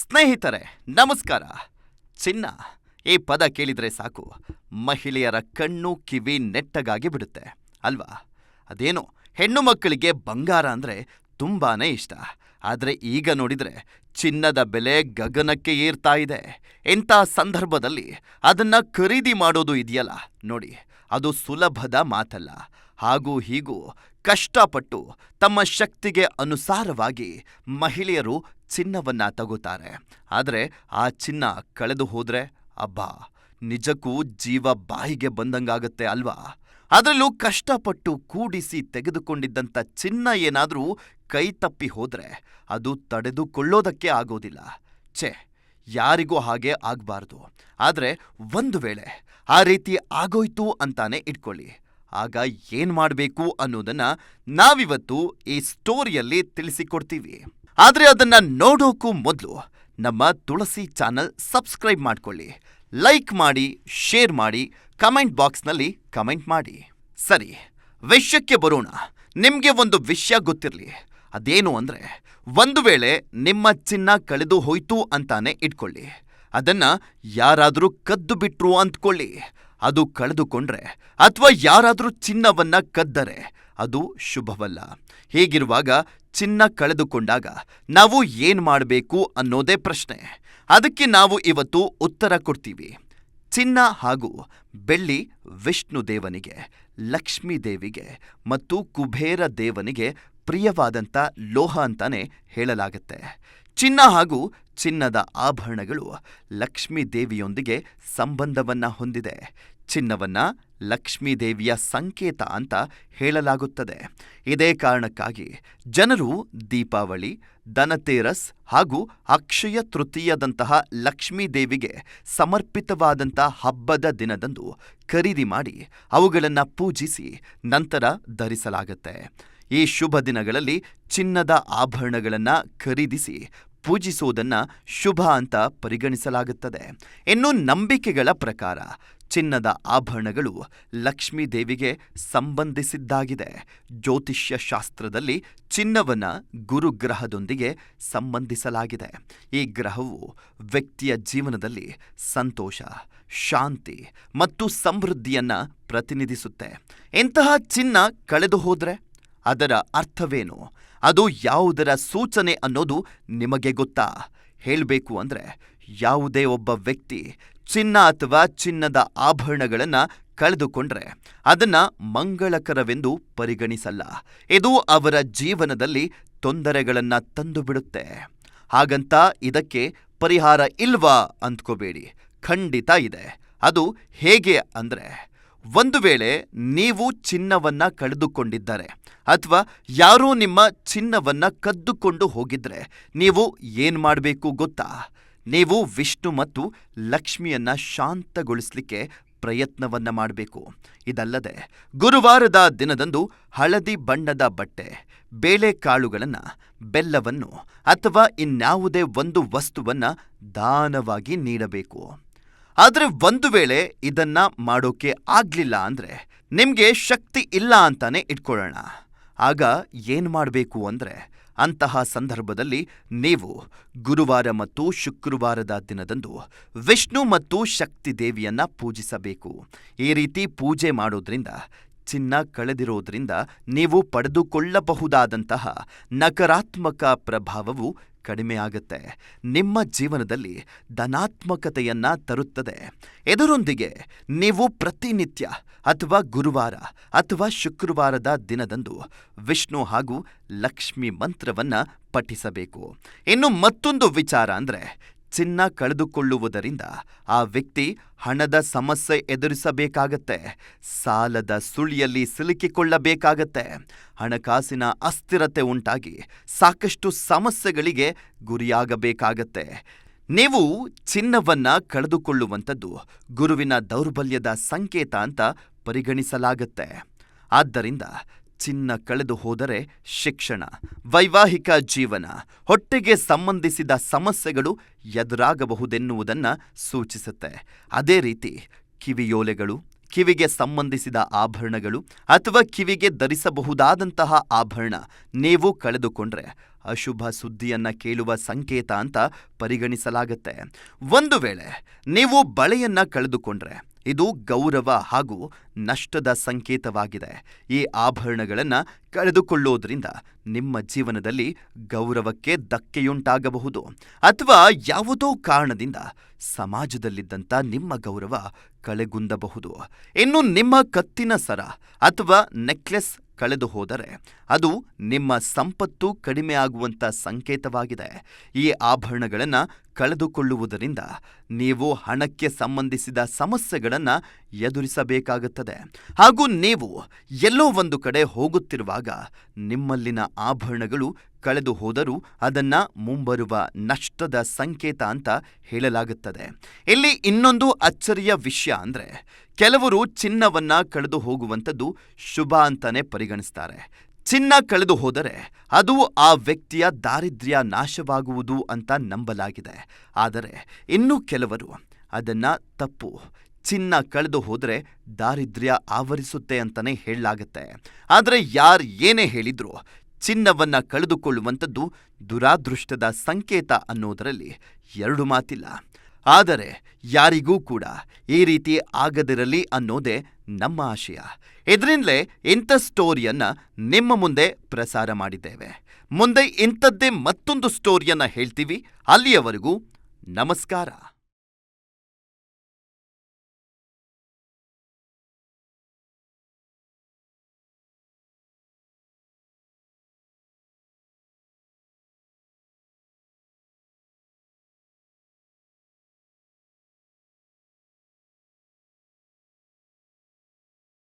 ಸ್ನೇಹಿತರೆ, ನಮಸ್ಕಾರ. ಚಿನ್ನ, ಈ ಪದ ಕೇಳಿದರೆ ಸಾಕು. ಮಹಿಳೆಯರ ಕಣ್ಣು ಕಿವಿ ನೆಟ್ಟಗಾಗಿ ಬಿಡುತ್ತೆ. ಅಲ್ವಾ? ಅದೇನು ಹೆಣ್ಣು ಮಕ್ಕಳಿಗೆ ಬಂಗಾರ ಅಂದರೆ ತುಂಬಾನೇ ಇಷ್ಟ. ಆದರೆ ಈಗ ನೋಡಿದರೆ ಚಿನ್ನದ ಬೆಲೆ ಗಗನಕ್ಕೆ ಏರ್ತಾ ಇದೆ. ಎಂಥ ಸಂದರ್ಭದಲ್ಲಿ ಅದನ್ನ ಖರೀದಿ ಮಾಡೋದು ಇದೆಯಲ್ಲ? ನೋಡಿ, ಅದು ಸುಲಭದ ಮಾತಲ್ಲ. ಹಾಗೂ ಹೀಗೂ ಕಷ್ಟಪಟ್ಟು ತಮ್ಮ ಶಕ್ತಿಗೆ ಅನುಸಾರವಾಗಿ ಮಹಿಳೆಯರು ಚಿನ್ನವನ್ನ ತಗೋತಾರೆ. ಆದರೆ ಆ ಚಿನ್ನ ಕಳೆದು ಹೋದ್ರೆ, ಅಬ್ಬಾ, ನಿಜಕ್ಕೂ ಜೀವ ಬಾಯಿಗೆ ಬಂದಂಗಾಗತ್ತೆ ಅಲ್ವಾ? ಅದರಲ್ಲೂ ಕಷ್ಟಪಟ್ಟು ಕೂಡಿಸಿ ತೆಗೆದುಕೊಂಡಿದ್ದಂಥ ಚಿನ್ನ ಏನಾದರೂ ಕೈ ತಪ್ಪಿ ಹೋದರೆ ಅದು ತಡೆದುಕೊಳ್ಳೋದಕ್ಕೆ ಆಗೋದಿಲ್ಲ. ಛೆ, ಯಾರಿಗೂ ಹಾಗೆ ಆಗಬಾರ್ದು. ಆದರೆ ಒಂದು ವೇಳೆ ಆ ರೀತಿ ಆಗೋಯ್ತು ಅಂತಾನೆ ಇಟ್ಕೊಳ್ಳಿ. ಆಗ ಏನ್ ಮಾಡಬೇಕು ಅನ್ನೋದನ್ನ ನಾವಿವತ್ತು ಈ ಸ್ಟೋರಿಯಲ್ಲಿ ತಿಳಿಸಿಕೊಡ್ತೀವಿ. ಆದ್ರೆ ಅದನ್ನ ನೋಡೋಕ್ಕೂ ಮೊದಲು ನಮ್ಮ ತುಳಸಿ ಚಾನಲ್ ಸಬ್ಸ್ಕ್ರೈಬ್ ಮಾಡ್ಕೊಳ್ಳಿ. ಲೈಕ್ ಮಾಡಿ, ಶೇರ್ ಮಾಡಿ, ಕಮೆಂಟ್ ಬಾಕ್ಸ್ನಲ್ಲಿ ಕಮೆಂಟ್ ಮಾಡಿ. ಸರಿ, ವಿಷಯಕ್ಕೆ ಬರೋಣ. ನಿಮ್ಗೆ ಒಂದು ವಿಷಯ ಗೊತ್ತಿರಲಿ. ಅದೇನು ಅಂದ್ರೆ, ಒಂದು ವೇಳೆ ನಿಮ್ಮ ಚಿನ್ನ ಕಳೆದು ಹೋಯ್ತು ಅಂತಾನೆ ಇಟ್ಕೊಳ್ಳಿ. ಅದನ್ನ ಯಾರಾದರೂ ಕದ್ದು ಬಿಟ್ರು ಅಂದ್ಕೊಳ್ಳಿ ಅದು ಕಳೆದುಕೊಂಡ್ರೆ ಅಥವಾ ಯಾರಾದರೂ ಚಿನ್ನವನ್ನ ಕದ್ದರೆ ಅದು ಶುಭವಲ್ಲ. ಹೀಗಿರುವಾಗ ಚಿನ್ನ ಕಳೆದುಕೊಂಡಾಗ ನಾವು ಏನ್ ಮಾಡಬೇಕು ಅನ್ನೋದೇ ಪ್ರಶ್ನೆ. ಅದಕ್ಕೆ ನಾವು ಇವತ್ತು ಉತ್ತರ ಕೊಡ್ತೀವಿ. ಚಿನ್ನ ಹಾಗೂ ಬೆಳ್ಳಿ ವಿಷ್ಣು ದೇವನಿಗೆ, ಲಕ್ಷ್ಮೀ ಮತ್ತು ಕುಬೇರ ದೇವನಿಗೆ ಪ್ರಿಯವಾದಂಥ ಲೋಹ ಅಂತಾನೆ ಹೇಳಲಾಗತ್ತೆ. ಚಿನ್ನ ಹಾಗೂ ಚಿನ್ನದ ಆಭರಣಗಳು ಲಕ್ಷ್ಮೀ ದೇವಿಯೊಂದಿಗೆ ಸಂಬಂಧವನ್ನ ಹೊಂದಿದೆ. ಚಿನ್ನವನ್ನ ಲಕ್ಷ್ಮೀ ದೇವಿಯ ಸಂಕೇತ ಅಂತ ಹೇಳಲಾಗುತ್ತದೆ. ಇದೇ ಕಾರಣಕ್ಕಾಗಿ ಜನರು ದೀಪಾವಳಿ, ಧನತೇರಸ್ ಹಾಗೂ ಅಕ್ಷಯ ತೃತೀಯದಂತಹ ಲಕ್ಷ್ಮೀ ದೇವಿಗೆ ಸಮರ್ಪಿತವಾದಂಥ ಹಬ್ಬದ ದಿನದಂದು ಖರೀದಿ ಮಾಡಿ ಅವುಗಳನ್ನು ಪೂಜಿಸಿ ನಂತರ ಧರಿಸಲಾಗುತ್ತೆ. ಈ ಶುಭ ದಿನಗಳಲ್ಲಿ ಚಿನ್ನದ ಆಭರಣಗಳನ್ನು ಖರೀದಿಸಿ ಪೂಜಿಸುವುದನ್ನ ಶುಭ ಅಂತ ಪರಿಗಣಿಸಲಾಗುತ್ತದೆ. ಇನ್ನು ನಂಬಿಕೆಗಳ ಪ್ರಕಾರ ಚಿನ್ನದ ಆಭರಣಗಳು ಲಕ್ಷ್ಮೀ ದೇವಿಗೆ ಸಂಬಂಧಿಸಿದ್ದಾಗಿದೆ. ಜ್ಯೋತಿಷ್ಯ ಶಾಸ್ತ್ರದಲ್ಲಿ ಚಿನ್ನವನ್ನು ಗುರುಗ್ರಹದೊಂದಿಗೆ ಸಂಬಂಧಿಸಲಾಗಿದೆ. ಈ ಗ್ರಹವು ವ್ಯಕ್ತಿಯ ಜೀವನದಲ್ಲಿ ಸಂತೋಷ, ಶಾಂತಿ ಮತ್ತು ಸಮೃದ್ಧಿಯನ್ನ ಪ್ರತಿನಿಧಿಸುತ್ತೆ. ಇಂತಹ ಚಿನ್ನ ಕಳೆದು ಹೋದ್ರೆ ಅದರ ಅರ್ಥವೇನು? ಅದು ಯಾವುದರ ಸೂಚನೆ ಅನ್ನೋದು ನಿಮಗೆ ಗೊತ್ತಾ? ಹೇಳಬೇಕು ಅಂದ್ರೆ ಯಾವುದೇ ಒಬ್ಬ ವ್ಯಕ್ತಿ ಚಿನ್ನ ಅಥವಾ ಚಿನ್ನದ ಆಭರಣಗಳನ್ನು ಕಳೆದುಕೊಂಡ್ರೆ ಅದನ್ನ ಮಂಗಳಕರವೆಂದು ಪರಿಗಣಿಸಲ್ಲ. ಇದು ಅವರ ಜೀವನದಲ್ಲಿ ತೊಂದರೆಗಳನ್ನು ತಂದುಬಿಡುತ್ತೆ. ಹಾಗಂತ ಇದಕ್ಕೆ ಪರಿಹಾರ ಇಲ್ವಾ ಅಂದ್ಕೋಬೇಡಿ ಖಂಡಿತ ಇದೆ. ಅದು ಹೇಗೆ ಅಂದ್ರೆ ಒಂದು ವೇಳೆ ನೀವು ಚಿನ್ನವನ್ನ ಕಳೆದುಕೊಂಡಿದ್ದರೆ ಅಥವಾ ಯಾರೋ ನಿಮ್ಮ ಚಿನ್ನವನ್ನ ಕದ್ದುಕೊಂಡು ಹೋಗಿದ್ರೆ ನೀವು ಏನ್ ಮಾಡಬೇಕು ಗೊತ್ತಾ? ನೀವು ವಿಷ್ಣು ಮತ್ತು ಲಕ್ಷ್ಮಿಯನ್ನ ಶಾಂತಗೊಳಿಸಲಿಕ್ಕೆ ಪ್ರಯತ್ನವನ್ನ ಮಾಡಬೇಕು. ಇದಲ್ಲದೆ ಗುರುವಾರದ ದಿನದಂದು ಹಳದಿ ಬಣ್ಣದ ಬಟ್ಟೆ ಬೇಳೆಕಾಳುಗಳನ್ನು ಬೆಲ್ಲವನ್ನು ಅಥವಾ ಇನ್ಯಾವುದೇ ಒಂದು ವಸ್ತುವನ್ನ ದಾನವಾಗಿ ನೀಡಬೇಕು. ಆದರೆ ಒಂದು ವೇಳೆ ಇದನ್ನ ಮಾಡೋಕೆ ಆಗ್ಲಿಲ್ಲ ಅಂದ್ರೆ ನಿಮಗೆ ಶಕ್ತಿ ಇಲ್ಲ ಅಂತಾನೆ ಇಟ್ಕೊಳ್ಳೋಣ. ಆಗ ಏನು ಮಾಡಬೇಕು ಅಂದ್ರೆ ಅಂತಹ ಸಂದರ್ಭದಲ್ಲಿ ನೀವು ಗುರುವಾರ ಮತ್ತು ಶುಕ್ರವಾರದ ದಿನದಂದು ವಿಷ್ಣು ಮತ್ತು ಶಕ್ತಿ ದೇವಿಯನ್ನ ಪೂಜಿಸಬೇಕು. ಈ ರೀತಿ ಪೂಜೆ ಮಾಡೋದ್ರಿಂದ ಚಿನ್ನ ಕಳೆದಿರೋದ್ರಿಂದ ನೀವು ಪಡೆದುಕೊಳ್ಳಬಹುದಾದಂತಹ ನಕಾರಾತ್ಮಕ ಪ್ರಭಾವವು ಕಡಿಮೆಯಾಗುತ್ತೆ ನಿಮ್ಮ ಜೀವನದಲ್ಲಿ ಧನಾತ್ಮಕತೆಯನ್ನ ತರುತ್ತದೆ. ಇದರೊಂದಿಗೆ ನೀವು ಪ್ರತಿನಿತ್ಯ ಅಥವಾ ಗುರುವಾರ ಅಥವಾ ಶುಕ್ರವಾರದ ದಿನದಂದು ವಿಷ್ಣು ಹಾಗೂ ಲಕ್ಷ್ಮಿ ಮಂತ್ರವನ್ನ ಪಠಿಸಬೇಕು. ಇನ್ನು ಮತ್ತೊಂದು ವಿಚಾರ ಅಂದ್ರೆ ಚಿನ್ನ ಕಳೆದುಕೊಳ್ಳುವುದರಿಂದ ಆ ವ್ಯಕ್ತಿ ಹಣದ ಸಮಸ್ಯೆ ಎದುರಿಸಬೇಕಾಗತ್ತೆ. ಸಾಲದ ಸುಳಿಯಲ್ಲಿ ಸಿಲುಕಿಕೊಳ್ಳಬೇಕಾಗತ್ತೆ. ಹಣಕಾಸಿನ ಅಸ್ಥಿರತೆ ಉಂಟಾಗಿ ಸಾಕಷ್ಟು ಸಮಸ್ಯೆಗಳಿಗೆ ಗುರಿಯಾಗಬೇಕಾಗತ್ತೆ. ನೀವು ಚಿನ್ನವನ್ನ ಕಳೆದುಕೊಳ್ಳುವಂಥದ್ದು ಗುರುವಿನ ದೌರ್ಬಲ್ಯದ ಸಂಕೇತ ಅಂತ ಪರಿಗಣಿಸಲಾಗತ್ತೆ. ಆದ್ದರಿಂದ ಚಿನ್ನ ಕಳೆದು ಹೋದರೆ ಶಿಕ್ಷಣ, ವೈವಾಹಿಕ ಜೀವನ, ಹೊಟ್ಟೆಗೆ ಸಂಬಂಧಿಸಿದ ಸಮಸ್ಯೆಗಳು ಎದುರಾಗಬಹುದೆನ್ನುವುದನ್ನು ಸೂಚಿಸುತ್ತೆ. ಅದೇ ರೀತಿ ಕಿವಿಯೋಲೆಗಳು, ಕಿವಿಗೆ ಸಂಬಂಧಿಸಿದ ಆಭರಣಗಳು ಅಥವಾ ಕಿವಿಗೆ ಧರಿಸಬಹುದಾದಂತಹ ಆಭರಣ ನೀವು ಕಳೆದುಕೊಂಡ್ರೆ ಅಶುಭ ಸುದ್ದಿಯನ್ನ ಕೇಳುವ ಸಂಕೇತ ಅಂತ ಪರಿಗಣಿಸಲಾಗುತ್ತೆ. ಒಂದು ವೇಳೆ ನೀವು ಬಳೆಯನ್ನ ಕಳೆದುಕೊಂಡ್ರೆ ಇದು ಗೌರವ ಹಾಗೂ ನಷ್ಟದ ಸಂಕೇತವಾಗಿದೆ. ಈ ಆಭರಣಗಳನ್ನು ಕಳೆದುಕೊಳ್ಳೋದ್ರಿಂದ ನಿಮ್ಮ ಜೀವನದಲ್ಲಿ ಗೌರವಕ್ಕೆ ಧಕ್ಕೆಯುಂಟಾಗಬಹುದು. ಅಥವಾ ಯಾವುದೋ ಕಾರಣದಿಂದ ಸಮಾಜದಲ್ಲಿದ್ದಂಥ ನಿಮ್ಮ ಗೌರವ ಕಳೆಗುಂದಬಹುದು. ಇನ್ನು ನಿಮ್ಮ ಕತ್ತಿನ ಸರ ಅಥವಾ ನೆಕ್ಲೆಸ್ ಕಳೆದು ಹೋದರೆ ಅದು ನಿಮ್ಮ ಸಂಪತ್ತು ಕಡಿಮೆ ಆಗುವಂಥ ಸಂಕೇತವಾಗಿದೆ. ಈ ಆಭರಣಗಳನ್ನು ಕಳೆದುಕೊಳ್ಳುವುದರಿಂದ ನೀವು ಹಣಕ್ಕೆ ಸಂಬಂಧಿಸಿದ ಸಮಸ್ಯೆಗಳನ್ನು ಎದುರಿಸಬೇಕಾಗುತ್ತದೆ. ಹಾಗೂ ನೀವು ಎಲ್ಲೋ ಒಂದು ಕಡೆ ಹೋಗುತ್ತಿರುವಾಗ ನಿಮ್ಮಲ್ಲಿನ ಆಭರಣಗಳು ಕಳೆದು ಹೋದರೂ ಅದನ್ನ ಮುಂಬರುವ ನಷ್ಟದ ಸಂಕೇತ ಅಂತ ಹೇಳಲಾಗುತ್ತದೆ. ಇಲ್ಲಿ ಇನ್ನೊಂದು ಅಚ್ಚರಿಯ ವಿಷಯ ಅಂದ್ರೆ, ಕೆಲವರು ಚಿನ್ನವನ್ನ ಕಳೆದು ಹೋಗುವಂಥದ್ದು ಶುಭ ಅಂತಾನೆ ಪರಿಗಣಿಸ್ತಾರೆ. ಚಿನ್ನ ಕಳೆದು ಹೋದರೆ ಅದು ಆ ವ್ಯಕ್ತಿಯ ದಾರಿದ್ರ್ಯ ನಾಶವಾಗುವುದು ಅಂತ ನಂಬಲಾಗಿದೆ. ಆದರೆ ಇನ್ನು ಕೆಲವರು ಅದನ್ನ ತಪ್ಪು, ಚಿನ್ನ ಕಳೆದು ಹೋದರೆ ದಾರಿದ್ರ್ಯ ಆವರಿಸುತ್ತೆ ಅಂತಾನೆ ಹೇಳಲಾಗತ್ತೆ. ಆದರೆ ಯಾರು ಏನೇ ಹೇಳಿದ್ರು ಚಿನ್ನವನ್ನ ಕಳೆದುಕೊಳ್ಳುವಂಥದ್ದು ದುರಾದೃಷ್ಟದ ಸಂಕೇತ ಅನ್ನೋದರಲ್ಲಿ ಎರಡು ಮಾತಿಲ್ಲ. ಆದರೆ ಯಾರಿಗೂ ಕೂಡ ಈ ರೀತಿ ಆಗದಿರಲಿ ಅನ್ನೋದೇ ನಮ್ಮ ಆಶಯ. ಇದರಿಂದಲೇ ಇಂಥ ಸ್ಟೋರಿಯನ್ನ ನಿಮ್ಮ ಮುಂದೆ ಪ್ರಸಾರ ಮಾಡಿದ್ದೇವೆ. ಮುಂದೆ ಇಂಥದ್ದೇ ಮತ್ತೊಂದು ಸ್ಟೋರಿಯನ್ನ ಹೇಳ್ತೀವಿ. ಅಲ್ಲಿಯವರೆಗೂ ನಮಸ್ಕಾರ.